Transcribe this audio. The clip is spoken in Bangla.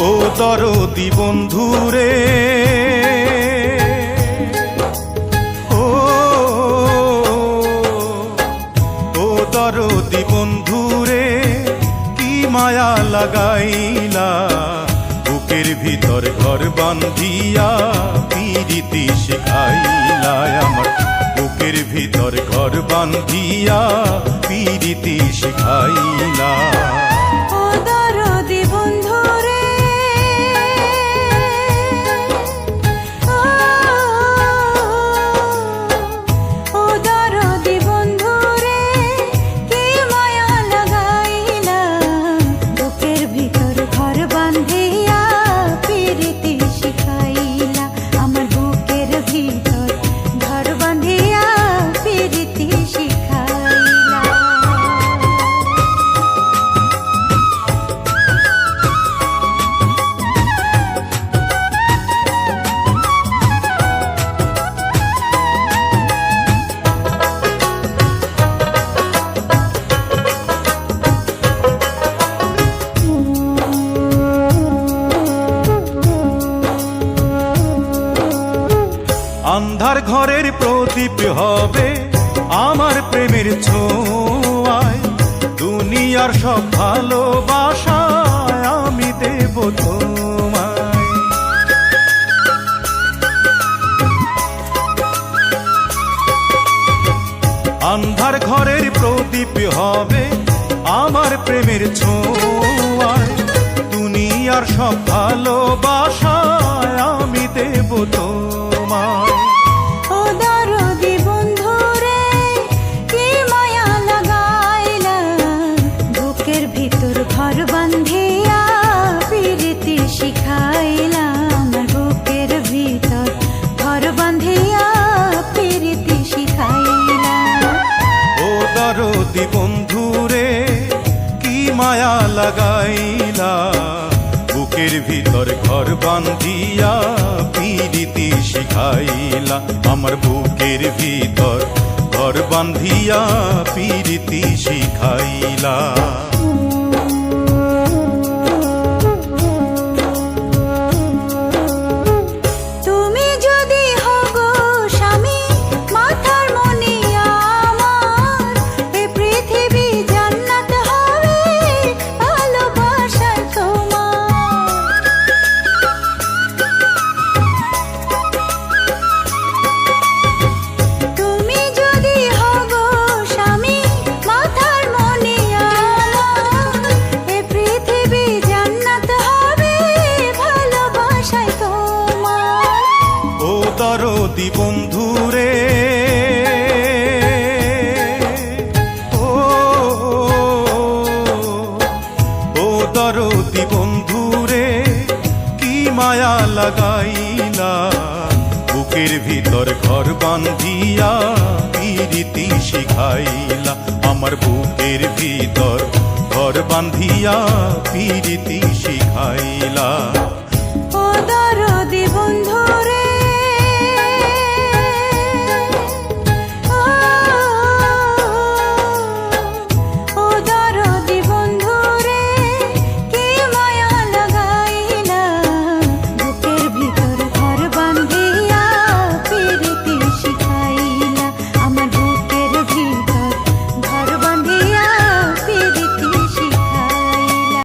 ও দরদি বন্ধুরে ও দরদি বন্ধুরে কি মায়া লাগাইলা? বুকের ভিতর ঘর বান্ধিয়া পিরিতি শিখাইলায় আমার। বুকের ভিতর ঘর বান্ধিয়া পিরিতি শেখাইলা। আন্ধার ঘরের প্রদীপ হবে আমার প্রেমের ছোঁয়ায়। দুনিয়ার সব ভালোবাসায় আমি দেব আন্ধার ঘরের প্রদীপ হবে আমার প্রেমের ছোঁয়ায়। দুনিয়ার সব ভালোবাসায় আমি দেব তোমায়। দরদি বন্ধুরে, কি মায়া লাগাইলা? বুকের ভিতর ঘর বান্ধিয়া পীড়িতি শিখাইলা। আমার বুকের ভিতর ঘর বান্ধিয়া পীড়িতি শিখাইলা। দরদি বন্ধুরে। ও ও দরদি বন্ধুরে, কি মায়া লাগাইলা। বুকের ভিতর ঘর বান্ধিয়া পিরিতি শিখাইলা। আমার বুকের ভিতর ঘর বান্ধিয়া পিরিতি শিখাইলা।